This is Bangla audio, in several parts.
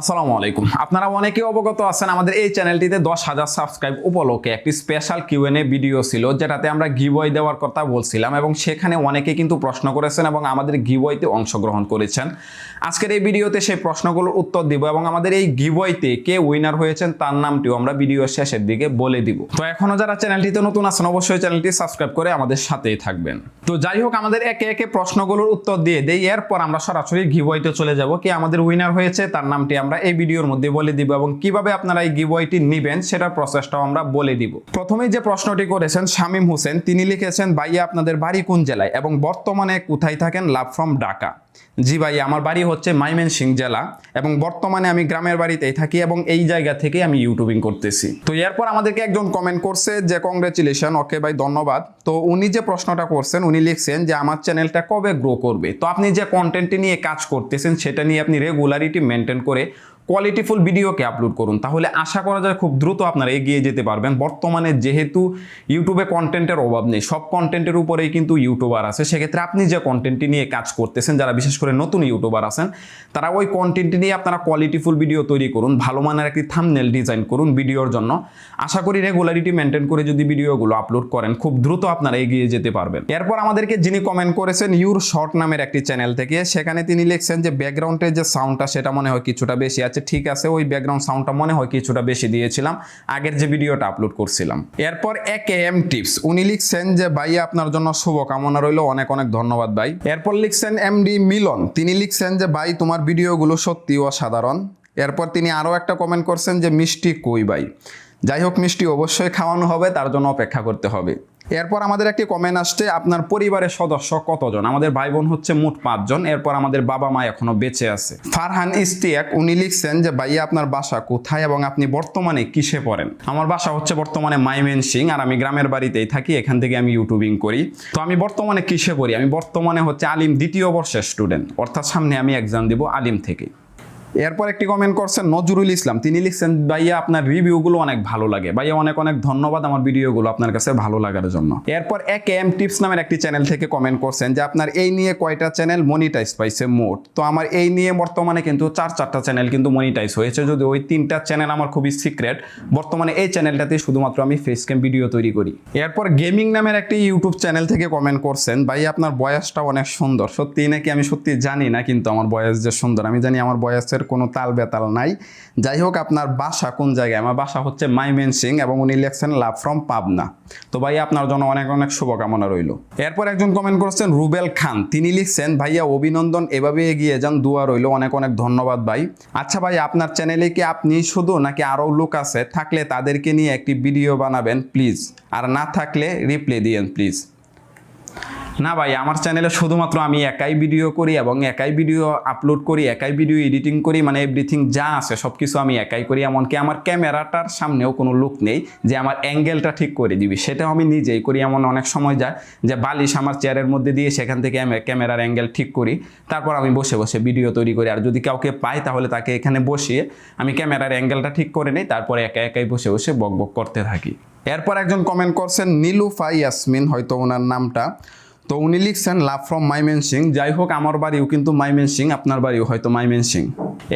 আসসালামু আলাইকুম। আপনারা অনেকে অবগত আছেন আমাদের এই চ্যানেলটিতে দশ হাজার সাবস্ক্রাইব উপলক্ষে একটি স্পেশাল কিউএনএ ভিডিও ছিল, যেটাতে আমরা গিবই দেওয়ার কথা বলছিলাম এবং সেখানে অনেকে কিন্তু প্রশ্ন করেছেন এবং আমাদের গিবইতে অংশগ্রহণ করেছেন। আজকের এই ভিডিওতে সেই প্রশ্নগুলোর উত্তর দিব এবং আমাদের এই গিবইতে কে উইনার হয়েছেন তার নামটিও আমরা ভিডিওর শেষের দিকে বলে দিব। তো এখনও যারা চ্যানেলটিতে নতুন আছেন, অবশ্যই চ্যানেলটি সাবস্ক্রাইব করে আমাদের সাথেই থাকবেন। তো যাই হোক, আমাদের একে একে প্রশ্নগুলোর উত্তর দিয়ে দেই, এরপর আমরা সরাসরি গিবইতে চলে যাব। কে আমাদের উইনার হয়েছে, তার নামটি আমরা এই ভিডিওর মধ্যে বলে দিব এবং কীভাবে আপনারা এই গিভওয়েটি নেবেন সেটার প্রসেসটাও আমরা বলে দিব। প্রথমেই যে প্রশ্নটি করেছেন শামীম হোসেন, তিনি লিখেছেন, ভাইয়া, আপনাদের বাড়ি কোন জেলায় এবং বর্তমানে কোথায় থাকেন? Love from Dhaka. জি ভাই, আমার বাড়ি হচ্ছে মাইমেন সিং জেলা এবং বর্তমানে আমি গ্রামের বাড়িতেই থাকি এবং এই জায়গা থেকে আমি ইউটিউবিং করতেছি। তো এরপর আমাদেরকে একজন কমেন্ট করছে যে কংগ্রেচুলেশন ওকে ভাই, ধন্যবাদ। তো উনি যে প্রশ্নটা করছেন, উনি লিখছেন যে, আমার চ্যানেলটা কবে গ্রো করবে? তো আপনি যে কন্টেন্টটি নিয়ে কাজ করতেছেন, সেটা নিয়ে আপনি রেগুলারিটি মেনটেন করে কোয়ালিটিফুল ভিডিওকে আপলোড করুন। তাহলে আশা করা যায় খুব দ্রুত আপনারা এগিয়ে যেতে পারবেন। বর্তমানে যেহেতু ইউটিউবে কন্টেন্টের অভাব নেই, সব কন্টেন্টের উপরেই কিন্তু ইউটিউবার আছে। সেক্ষেত্রে আপনি যে কন্টেন্টটি নিয়ে কাজ করতেছেন, যারা বিশেষ করে নতুন ইউটিউবার আছেন, তারা ওই কন্টেন্টটি নিয়ে আপনারা কোয়ালিটিফুল ভিডিও তৈরি করুন, ভালো মানের একটি থামনেল ডিজাইন করুন ভিডিওর জন্য। আশা করি রেগুলারিটি মেনটেন করে যদি ভিডিওগুলো আপলোড করেন, খুব দ্রুত আপনারা এগিয়ে যেতে পারবেন। এরপর আমাদেরকে যিনি কমেন্ট করেছেন ইউর শর্ট নামের একটি চ্যানেল থেকে, সেখানে তিনি লিখছেন যে ব্যাকগ্রাউন্ডের যে সাউন্ডটা সেটা মনে হয় কিছুটা বেশি আছে। ঠিক আছে, ওই ব্যাকগ্রাউন্ড সাউন্ডটা মনে হয় কিছুটা বেশি দিয়েছিলাম, আগের যে ভিডিওটা আপলোড করছিলাম। এরপর এক এম টিপস উনি লিখছেন যে, ভাই, আপনার জন্য শুভকামনা রইল, অনেক অনেক ধন্যবাদ, ভাই। এরপর লিখছেন এমডি মিলন, তিনি লিখছেন যে, ভাই, তোমার ভিডিওগুলো সত্যি অসাধারণ। এরপর তিনি আরও একটা কমেন্ট করছেন যে, মিষ্টি কই, ভাই? যাই হোক মিষ্টি অবশ্যই খাওয়ানো হবে, তার জন্য অপেক্ষা করতে হবে। এরপর আমাদের একটি কমেন্ট আসছে, আপনার পরিবারের সদস্য কতজন? আমাদের ভাই বোন হচ্ছে মোট পাঁচজন, এরপর আমাদের বাবা মা এখনও বেঁচে আছে। ফারহান ইস্তিয়াক উনি লিখছেন যে, ভাইয়া, আপনার বাসা কোথায় এবং আপনি বর্তমানে কিসে পড়েন? আমার বাসা হচ্ছে বর্তমানে মাইমেন সিং আর আমি গ্রামের বাড়িতেই থাকি, এখান থেকে আমি ইউটিউবিং করি। তো আমি বর্তমানে কিসে পড়ি? আমি বর্তমানে হচ্ছে আলিম দ্বিতীয় বর্ষের স্টুডেন্ট অর্থাৎ সামনে আমি এক্সাম দিব আলিম থেকে। এরপর একটি কমেন্ট করছেন, নজরুল ইসলাম। তিনি লিখছেন, ভাইয়া, আপনার রিভিউগুলো অনেক ভালো লাগে। ভাইয়া, অনেক অনেক ধন্যবাদ আমার ভিডিওগুলো আপনার কাছে ভালো লাগার জন্য। এরপর এক এম টিপস নামের একটি চ্যানেল থেকে কমেন্ট করছেন যে, আপনার এই নিয়ে কয়টা চ্যানেল মনিটাইজ পাইছে মোট? তো আমার এই নিয়ে বর্তমানে কিন্তু চার, চারটা চ্যানেল কিন্তু মনিটাইজ হয়েছে। যদি ওই তিনটা চ্যানেল আমার খুবই সিক্রেট বর্তমানে এই চ্যানেলটাতে শুধুমাত্র আমি ফেস ক্যাম ভিডিও তৈরি করি। এরপর গেমিং নামের একটি ইউটিউব চ্যানেল থেকে কমেন্ট করছেন ভাই আপনার বয়সটা অনেক সুন্দর। সত্যি নাকি আমি সত্যি জানি না কিন্তু আমার বয়স যে সুন্দর। আমি জানি আমার বয়সের কোনো তাল বেতাল নাই। যাই হোক, আপনার বাসা কোন জায়গায়? আমার বাসা হচ্ছে মাইমেন সিং এবং উনি লিখছেন লাভ ফ্রম পাবনা। তো ভাই আপনার জন্য অনেক অনেক শুভকামনা রইল। এরপর একজন কমেন্ট করছেন রুবেল খান। তিনি লিখছেন, ভাইয়া, অভিনন্দন। এভাবে এগিয়ে যান। দোয়া রইল। অনেক অনেক ধন্যবাদ ভাই। আচ্ছা ভাই, আপনার চ্যানেলে কি আপনি শুধু নাকি আরও লোক আছে? থাকলে তাদেরকে নিয়ে একটি ভিডিও বানাবেন প্লিজ আর না থাকলে রিপ্লে দিয়েন প্লিজ না ভাই, আমার চ্যানেলে শুধুমাত্র আমি একাই ভিডিও করি এবং একাই ভিডিও আপলোড করি, একাই ভিডিও এডিটিং করি মানে এভরিথিং যা আছে সব কিছু আমি একাই করি, এমনকি আমার ক্যামেরাটার সামনেও কোনো লুক নেই যে আমার অ্যাঙ্গেলটা ঠিক করে দিবি। সেটাও আমি নিজেই করি, এমন অনেক সময় যায় যে বালিশ আমার চেয়ারের মধ্যে দিয়ে সেখান থেকে আমি ক্যামেরার অ্যাঙ্গেল ঠিক করি, তারপর আমি বসে বসে ভিডিও তৈরি করি। আর যদি কাউকে পাই তাহলে তাকে এখানে বসিয়ে আমি ক্যামেরার অ্যাঙ্গেলটা ঠিক করে নিই, তারপরে একা একাই বসে বসে বক বক করতে থাকি। এরপর একজন কমেন্ট করছেন নীলুফা ইয়াসমিন, হয়তো ওনার নামটা। তো উনি লিখছেন লাভ ফ্রম মাইমেন সিং যাই হোক, আমার বাড়িও কিন্তু মাইমেন সিং আপনার বাড়িও হয়তো মাইমেন সিং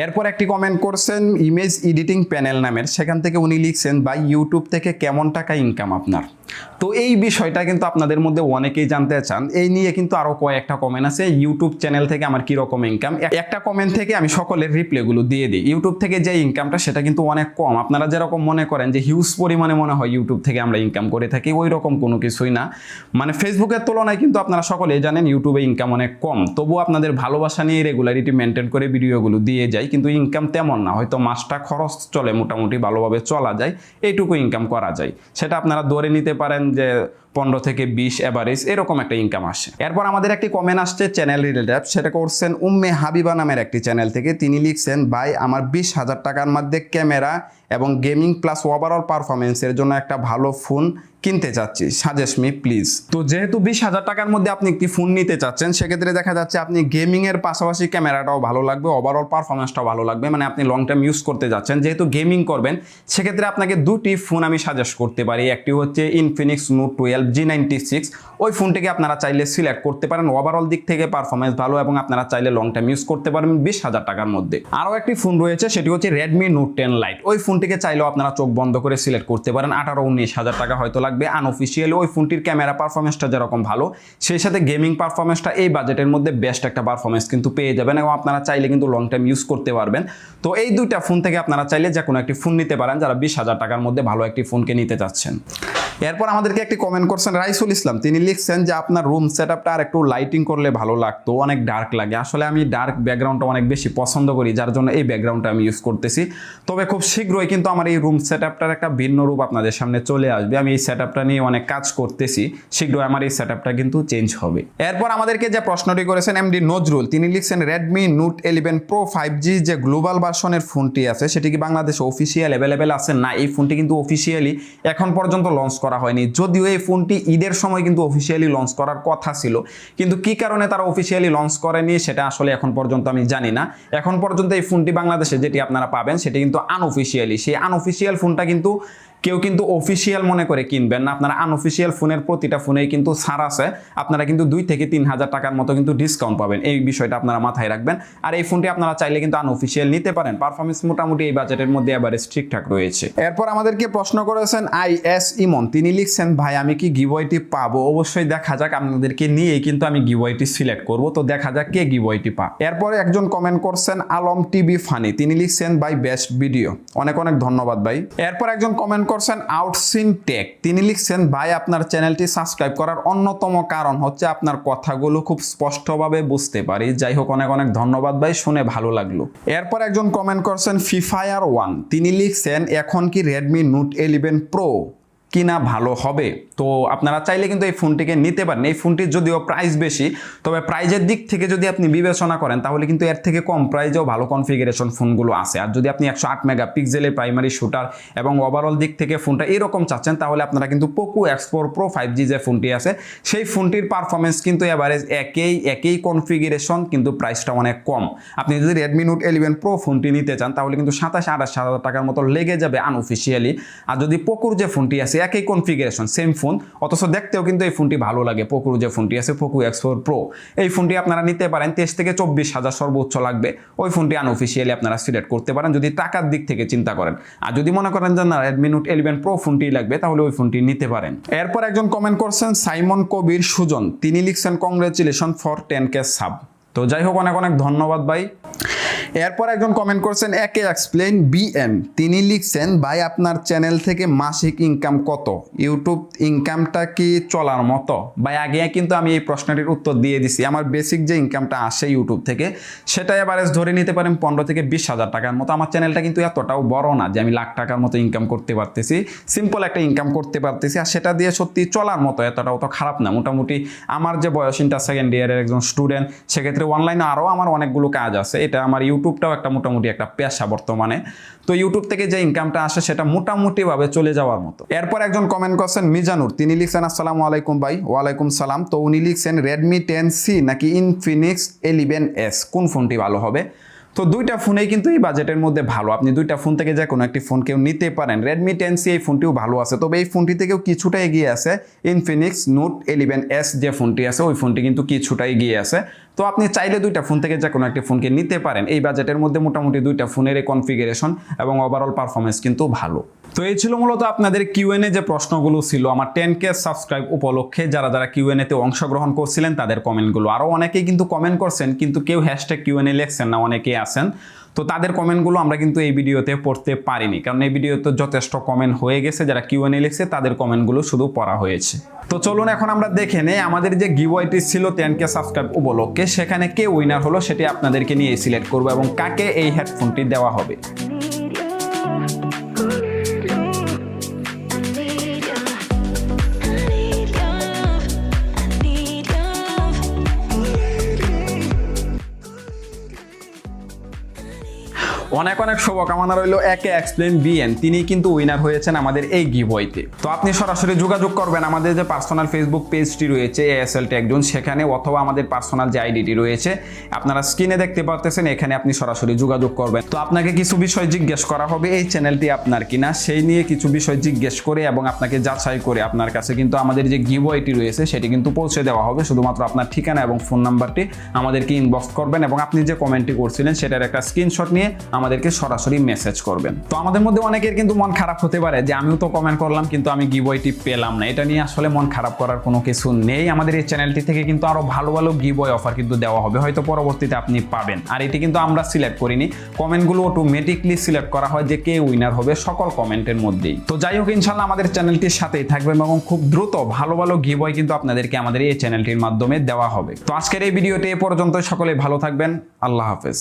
এরপর একটি কমেন্ট করছেন ইমেজ এডিটিং প্যানেল নামের। সেখান থেকে উনি লিখছেন বাই ইউটিউব থেকে কেমন টাকা ইনকাম আপনার? তো এই বিষয়টা কিন্তু আপনাদের মধ্যে অনেকেই জানতে চান। এই নিয়ে কিন্তু আরও কয়েকটা কমেন্ট আছে। ইউটিউব চ্যানেল থেকে আমার কীরকম ইনকাম একটা কমেন্ট থেকে আমি সকলের রিপ্লেগুলো দিয়ে দিই। ইউটিউব থেকে যে ইনকামটা সেটা কিন্তু অনেক কম। আপনারা যেরকম মনে করেন যে হিউজ পরিমাণে মনে হয় ইউটিউব থেকে আমরা ইনকাম করে থাকি ওই রকম কোনো কিছুই না। মানে ফেসবুকের তুলনায় কিন্তু আপনারা সকলেই জানেন ইউটিউবে ইনকাম অনেক কম। তবুও আপনাদের ভালোবাসা নিয়ে রেগুলারিটি মেনটেন করে ভিডিওগুলো দিয়ে যাই, কিন্তু ইনকাম তেমন না। হয়তো মাসটা খরচ চলে, মোটামুটি ভালোভাবে চলা যায়, এইটুকু ইনকাম করা যায়। সেটা আপনারা ধরে নিতে পারেন যে পনেরো থেকে বিশ অ্যাভারেজ এরকম একটা ইনকাম আসে। এরপর আমাদের একটি কমেন্ট আসছে চ্যানেল রিলেটেড সেটা করছেন উম্মে হাবিবা নামের একটি চ্যানেল থেকে। তিনি লিখছেন, ভাই, আমার বিশ হাজার টাকার মধ্যে ক্যামেরা এবং গেমিং প্লাস ওভারঅল পারফরমেন্সের জন্য একটা ভালো ফোন কিনতে চাচ্ছি। সাজেস্ট মি প্লিজ তো যেহেতু বিশ হাজার টাকার মধ্যে আপনি একটি ফোন নিতে চাচ্ছেন, সেক্ষেত্রে দেখা যাচ্ছে আপনি গেমিং এর পাশাপাশি ক্যামেরাটাও ভালো লাগবে ওভারঅল পারফরমেন্সটাও ভালো লাগবে। মানে আপনি লং টাইম ইউজ করতে যাচ্ছেন। যেহেতু গেমিং করবেন, সেক্ষেত্রে আপনাকে দুটি ফোন আমি সাজেস্ট করতে পারি। একটি হচ্ছে Infinix Note twelve twelve G ninety six ওই ফোনটিকে আপনারা চাইলে সিলেক্ট করতে পারেন। ওভারঅল দিক থেকে পারফরমেন্স ভালো এবং আপনারা চাইলে লং টাইম ইউজ করতে পারবেন বিশ হাজার টাকার মধ্যে। আরও একটি ফোন রয়েছে, সেটি হচ্ছে রেডমি নোট টেন লাইট ওই ফোনটিকে চাইলেও আপনারা চোখ বন্ধ করে সিলেক্ট করতে পারেন। আঠারো উনিশ হাজার টাকা হয়তো লাগবে। আনঅফিসিয়ালি ওই ফোনটির ক্যামেরা পারফরমেন্সটা যেরকম ভালো, সেই সাথে গেমিং পারফরমেন্সটা এই বাজেটের মধ্যে বেস্ট একটা পারফরমেন্স কিন্তু পেয়ে যাবেন এবং আপনারা চাইলে কিন্তু লং টাইম ইউজ করতে পারবেন। তো এই দুইটা ফোন থেকে আপনারা চাইলে যে কোনো একটি ফোন নিতে পারেন, যারা বিশ হাজার টাকার মধ্যে ভালো একটি ফোনকে নিতে চাচ্ছেন। এরপর আমাদেরকে একটি কমেন্ট করছেন রাইসুল ইসলাম। তিনি লিখছেন যে, আপনার রুম সেট আপটা আর একটু লাইটিং করলে ভালো লাগতো, অনেক ডার্ক লাগে। আসলে আমি ডার্ক ব্যাকগ্রাউন্ডটা অনেক বেশি পছন্দ করি, যার জন্য এই ব্যাকগ্রাউন্ডটা আমি ইউজ করতেছি। তবে খুব শীঘ্রই কিন্তু আমার এই রুম সেট আপটার একটা ভিন্ন রূপ আপনাদের সামনে চলে আসবে। আমি এই সেট আপটা নিয়ে অনেক কাজ করতেছি, শীঘ্রই আমার এই সেট আপটা কিন্তু চেঞ্জ হবে। এরপর আমাদেরকে যে প্রশ্নটি করেছেন এমডি নজরুল, তিনি লিখছেন Redmi Note eleven Pro five G যে গ্লোবাল ভার্সনের ফোনটি আছে, সেটি কি বাংলাদেশে অফিসিয়াল অ্যাভেলেবেল আছে? না, এই ফোনটি কিন্তু অফিসিয়ালি এখন পর্যন্ত লঞ্চ করা হয়নি। যদিও এই ফোনটি ঈদের সময় কিন্তু অফিসিয়ালি লঞ্চ করার কথা ছিল। কিন্তু কি কারণে তারা অফিসিয়ালি লঞ্চ করেনি, সেটা আসলে এখন পর্যন্ত আমি জানি না। এখন পর্যন্ত এই ফোনটি বাংলাদেশে যেটি আপনারা পাবেন, সেটি কিন্তু আনঅফিসিয়ালি সেই আনঅফিসিয়াল ফোনটা কিন্তু কেউ কিন্তু অফিসিয়াল মনে করে কিনবেন না। আপনারা আনঅফিসিয়াল ফোনের প্রতিটা ফোনেই কিন্তু ছাড় আছে। আপনারা কিন্তু দুই থেকে তিন হাজার টাকার মতো কিন্তু ডিসকাউন্ট পাবেন। এই বিষয়টা আপনারা মাথায় রাখবেন। আর এই ফোনটি আপনারা চাইলে কিন্তু আনঅফিসিয়াল নিতে পারেন। পারফরমেন্স মোটামুটি এই বাজেটের মধ্যে এভারেজ ঠিকঠাক রয়েছে। এরপর আমাদেরকে প্রশ্ন করেছেন আই এস ইমন। তিনি লিখছেন, ভাই, আমি কি গিবয়টি পাবো? অবশ্যই দেখা যাক, আপনাদেরকে নিয়েই কিন্তু আমি গিবয়টি সিলেক্ট করব। তো দেখা যাক কে গিবয়টি পা এরপরে একজন কমেন্ট করছেন, আলম টিভি ফানি। তিনি লিখছেন, ভাই বেস্ট ভিডিও অনেক অনেক ধন্যবাদ, ভাই। এরপর একজন কমেন্ট করছেন আউটসিন টেক তিনি লিখছেন, ভাই, আপনার চ্যানেলটি সাবস্ক্রাইব করার অন্যতম কারণ হচ্ছে আপনার কথাগুলো খুব স্পষ্টভাবে বুঝতে পারি। যাই হোক, অনেক অনেক ধন্যবাদ ভাই, শুনে ভালো লাগল। এরপর একজন কমেন্ট করছেন ফিফায়ার ওয়ান তিনি লিখছেন, এখন কি রেডমি নোট ইলেভেন প্রো কিনা ভালো হবে? তো আপনারা চাইলে কিন্তু এই ফোনটিকে নিতে পারেন। এই ফোনটির যদিও প্রাইস বেশি, তবে প্রাইজের দিক থেকে যদি আপনি বিবেচনা করেন, তাহলে কিন্তু এর থেকে কম প্রাইজেও ভালো কনফিগারেশন ফোনগুলো আছে। আর যদি আপনি একশো আট মেগা পিক্সেলের প্রাইমারি শুটার এবং ওভারঅল দিক থেকে ফোনটা এরকম চাচ্ছেন, তাহলে আপনারা কিন্তু Poco X four Pro five G যে ফোনটি আছে, সেই ফোনটির পারফরমেন্স কিন্তু অ্যাভারেজ একই একই কনফিগারেশন কিন্তু প্রাইসটা অনেক কম। আপনি যদি রেডমি নোট ইলেভেন প্রো ফোনটি নিতে চান, তাহলে কিন্তু সাতাশ, আঠাশ হাজার টাকার মতো লেগে যাবে আনঅফিসিয়ালি আর যদি পোকোর যে ফোনটি আছে একই কনফিগারেশন সেম ফোন অথচ দেখতেও কিন্তু এই ফোনটি ভালো লাগে। পোকোর যে ফোনটি আছে পোকো এক্স ফোর প্রো এই ফোনটি আপনারা নিতে পারেন, তেইশ থেকে চব্বিশ হাজার সর্বোচ্চ লাগবে। ওই ফোনটি আনঅফিসিয়ালি আপনারা সিলেক্ট করতে পারেন, যদি টাকার দিক থেকে চিন্তা করেন। আর যদি মনে করেন যে না রেডমি নোট ইলেভেন প্রো ফোনটি লাগবে, তাহলে ওই ফোনটি নিতে পারেন। এরপর একজন কমেন্ট করছেন, সাইমন কবির সুজন। তিনি লিখছেন congratulation for ten K sub তো যাই হোক, অনেক অনেক ধন্যবাদ ভাই। এরপর একজন কমেন্ট করছেন, একে এক্সপ্লেন বিএম তিনি লিখছেন, ভাই, আপনার চ্যানেল থেকে মাসিক ইনকাম কত? ইউটিউব ইনকামটা কি চলার মতো? ভাই, আগে কিন্তু আমি এই প্রশ্নটির উত্তর দিয়ে দিছি। আমার বেসিক যে ইনকামটা আসে ইউটিউব থেকে সেটা এভারেজ ধরে নিতে পারেন পনেরো থেকে বিশ হাজার টাকার মতো। আমার চ্যানেলটা কিন্তু এতটাও বড় না যে আমি লাখ টাকার মতো ইনকাম করতে পারতেছি। সিম্পল একটা ইনকাম করতে পারতেছি, আর সেটা দিয়ে সত্যি চলার মতো এতটাও তো খারাপ না। মোটামুটি আমার যে বয়স ইন্টার সেকেন্ড ইয়ারের একজন স্টুডেন্ট সেক্ষেত্রে অনলাইনে আরও আমার অনেকগুলো কাজ আছে। এটা আমার ইউটিউবটাও একটা মোটামুটি একটা পেশা বর্তমানে। তো ইউটিউব থেকে যে ইনকামটা আসে সেটা মোটামুটিভাবে চলে যাওয়ার মতো। এরপর একজন কমেন্ট করছেন, মিজানুর, তিনি লিখছেন, আসসালামু আলাইকুম ভাই, ওয়ালাইকুম সালাম। তো উনি লিখছেন রেডমি টেন সি নাকি ইনফিনিক্স এলিভেন এস কোন ফোনটি ভালো হবে? তো দুইটা ফোনেই কিন্তু এই বাজেটের মধ্যে ভালো। আপনি দুইটা ফোন থেকে যে কোনো একটি ফোন কেউ নিতে পারেন। রেডমি টেন সি এই ফোনটিও ভালো আছে। তবে এই ফোনটি থেকেও কিছুটা এগিয়ে আছে। ইনফিনিক্স নোট এলিভেন এস যে ফোনটি আছে, ওই ফোনটি কিন্তু কিছুটা এগিয়ে আছে। তো আপনি চাইলে দুইটা ফোন থেকে যে কোনো একটি ফোনকে নিতে পারেন। এই বাজেটের মধ্যে মোটামুটি দুইটা ফোনের কনফিগারেশন এবং ওভারঅল পারফরমেন্স কিন্তু ভালো। তো এই ছিল মূলত আপনাদের কিউএনএ যে প্রশ্নগুলো ছিল। আমার টেন কে সাবস্ক্রাইব উপলক্ষে যারা যারা কিউএনএতে অংশগ্রহণ করছিলেন, তাদের কমেন্টগুলো। আরও অনেকেই কিন্তু কমেন্ট করছেন, কিন্তু কেউ হ্যাশট্যাগ কিউএনএ লেখছেন না, অনেকেই আছেন। তো তাদের কমেন্টগুলো আমরা কিন্তু এই ভিডিওতে পড়তে পারিনি, কারণ এই ভিডিওতে যথেষ্ট কমেন্ট হয়ে গেছে। যারা কিউএনএ লিখছে, তাদের কমেন্টগুলো শুধু পড়া হয়েছে। তো চলুন এখন আমরা দেখে নেই, আমাদের যে গিওয়াইটি ছিল টেন কে সাবস্ক্রাইব উপলক্ষে, সেখানে কে উইনার হলো সেটি আপনাদেরকে নিয়ে সিলেক্ট করব এবং কাকে এই হেডফোনটি দেওয়া হবে। অনেক অনেক শুভকামনা রইল একে এক্সপ্লেন বিএন তিনি কিন্তু উইনার হয়েছেন আমাদের এই গিভওয়েতে তো আপনি সরাসরি যোগাযোগ করবেন, আমাদের যে পার্সোনাল ফেসবুক পেজটি রয়েছে এএসএল টেকজোন সেখানে অথবা আমাদের পার্সোনাল যে আইডিটি রয়েছে, আপনারা স্ক্রিনে দেখতে পারতেছেন, এখানে আপনি সরাসরি যোগাযোগ করবেন। তো আপনাকে কিছু বিষয় জিজ্ঞেস করা হবে, এই চ্যানেলটি আপনার কিনা, সেই নিয়ে কিছু বিষয় জিজ্ঞেস করে এবং আপনাকে যাচাই করে আপনার কাছে কিন্তু আমাদের যে গিভওয়েটি রয়েছে, সেটি কিন্তু পৌঁছে দেওয়া হবে। শুধুমাত্র আপনার ঠিকানা এবং ফোন নাম্বারটি আমাদেরকে ইনবক্স করবেন এবং আপনি যে কমেন্টটি করছিলেন, সেটার একটা স্ক্রিনশট নিয়ে আমাদেরকে সরাসরি মেসেজ করবেন। তো আমাদের মধ্যে অনেকের কিন্তু মন খারাপ হতে পারে যে আমিও তো কমেন্ট করলাম, কিন্তু আমি গিভওয়েটি পেলাম না। এটা নিয়ে আসলে মন খারাপ করার কোনো কিছু নেই। আমাদের এই চ্যানেলটি থেকে কিন্তু আরও ভালো ভালো গিভওয়ে অফার কিন্তু দেওয়া হবে। হয়তো পরবর্তীতে আপনি পাবেন। আর এটি কিন্তু আমরা সিলেক্ট করিনি। কমেন্টগুলো অটোমেটিকলি সিলেক্ট করা হয় যে কে উইনার হবে সকল কমেন্টের মধ্যেই। তো যাই হোক ইনশাল্লাহ আমাদের চ্যানেলটির সাথেই থাকবেন এবং খুব দ্রুত ভালো ভালো গিভওয়ে কিন্তু আপনাদেরকে আমাদের এই চ্যানেলটির মাধ্যমে দেওয়া হবে। তো আজকের এই ভিডিওটি এ পর্যন্ত সকলে ভালো থাকবেন। আল্লাহ হাফেজ।